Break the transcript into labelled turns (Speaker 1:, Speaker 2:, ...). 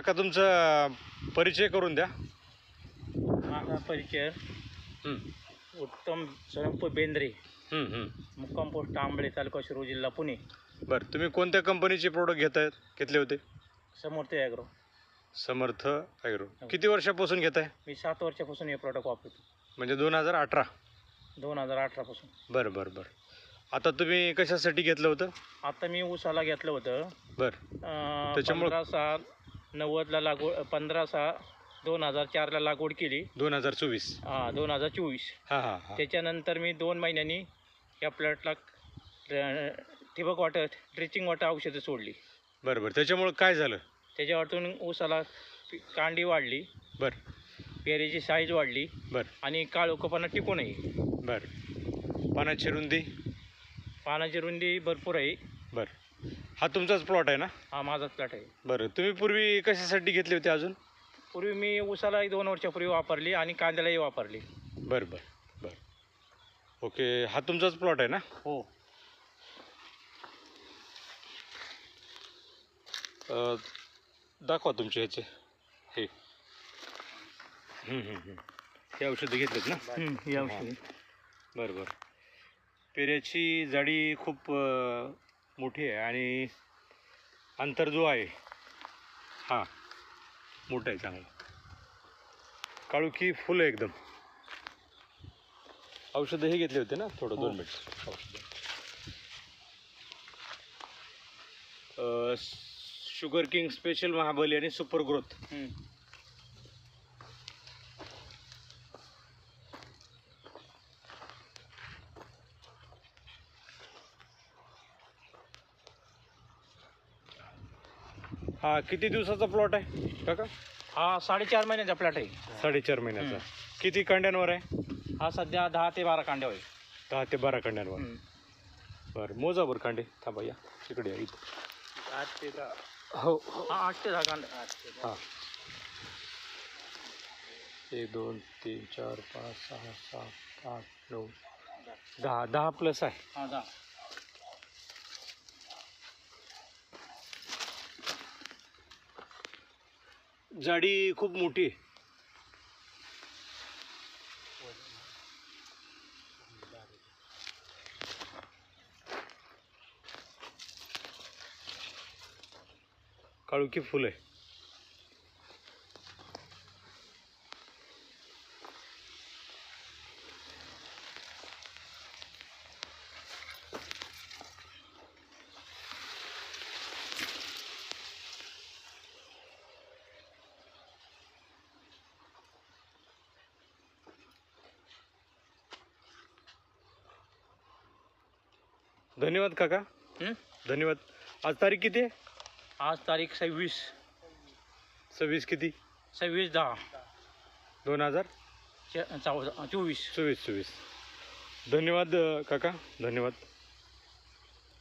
Speaker 1: काका तुमचा परिचय करून द्या.
Speaker 2: माझा परिचय.
Speaker 1: हं,
Speaker 2: उत्तम स्वयंपू बेंद्रे.
Speaker 1: हं, हं.
Speaker 2: मुक्काम पोस्ट आंबळे तालुका शिरूर जिल्हा पुणे.
Speaker 1: बरं तुम्ही कोणत्या कंपनीचे प्रोडक्ट घेत आहेत घेतले होते?
Speaker 2: समोर ते ॲग्रो.
Speaker 1: समर्थ ॲग्रो. किती वर्षापासून घेत आहे
Speaker 2: मी सात वर्षापासून हे प्रॉडक्ट वापरतो.
Speaker 1: म्हणजे दोन हजार अठरा.
Speaker 2: दोन हजार अठरापासून
Speaker 1: बरं बरं बरं. आता तुम्ही कशासाठी घेतलं होतं?
Speaker 2: आता मी उसाला घेतलं होतं.
Speaker 1: बरं.
Speaker 2: अं,
Speaker 1: त्याच्यामुळं-
Speaker 2: पंधरा सहा नव्वदला लागवड पंधरा सहा दोन हजार चारला लागवड केली.
Speaker 1: दोन हजार चोवीस.
Speaker 2: हां दोन हजार चोवीस.
Speaker 1: हां हां हां.
Speaker 2: त्याच्यानंतर मी दोन महिन्यांनी या प्लॉटला ठिबक वॉटर ड्रिचिंग वॉटर औषधं सोडली.
Speaker 1: बरं बरं त्याच्यामुळं काय झालं?
Speaker 2: त्याच्यावरतून ऊसाला कांडी वाढली.
Speaker 1: बरं.
Speaker 2: पेरेची साईज वाढली.
Speaker 1: बरं.
Speaker 2: आणि काळोखपणा टिकू नये
Speaker 1: बरं. पाण्याची रुंदी?
Speaker 2: पानाची रुंदी भरपूर आहे.
Speaker 1: हा तुमचाच प्लॉट आहे ना?
Speaker 2: हा माझाच प्लॉट आहे.
Speaker 1: बरं तुम्ही पूर्वी कशासाठी घेतले होते अजून?
Speaker 2: पूर्वी मी ऊसाला दोन वर्षापूर्वी वापरली आणि कांद्यालाही वापरली.
Speaker 1: बरं बरं बरं. ओके हा तुमचाच प्लॉट आहे ना?
Speaker 2: हो.
Speaker 1: अ, दाखवा तुमचे ह्याचे हे. हं, औषधं घेतलेत ना?
Speaker 2: ही औषधी.
Speaker 1: बरं बरं. पेऱ्याची जाडी खूप अ, मोठी आहे आणि अंतर जो आहे हां मोठं आहे चांगलं. काळुखी फुलं एकदम. औषधं हे घेतले होते ना थोडं दोन मिनिट. औषधं. शुगर किंग स्पेशल महाबली आणि सुपर ग्रोथ हा किती दिवसाचा प्लॉट आहे? काका?
Speaker 2: हा साडेचार महिन्याचा प्लॉट आहे.
Speaker 1: साडेचार महिन्याचा. किती कांड्यांवर आहे?
Speaker 2: हा सध्या दहा ते बारा कांड्या होईल.
Speaker 1: दहा ते बारा कांड्यांवर. बरं मोजा बरं कांडे. थांबा या. इकडे या इथं.
Speaker 2: आठ ते दहा.
Speaker 1: हो. हो
Speaker 2: आठ ते दहा कांड्या आठ ते दहा.
Speaker 1: हां. एक दोन तीन चार पाच सहा सात आठ नऊ दहा. दहा प्लस आहे.
Speaker 2: हा दहा.
Speaker 1: जाडी खूप मोठी आहे. काळुकी फुल आहे. धन्यवाद काका? धन्यवाद. आज तारीख किती आहे?
Speaker 2: आज तारीख सव्वीस.
Speaker 1: सव्वीस किती?
Speaker 2: सव्वीस दहा.
Speaker 1: दोन हजार?
Speaker 2: च- चौदा चोवीस.
Speaker 1: चोवीस चोवीस धन्यवाद अ, काका. धन्यवाद.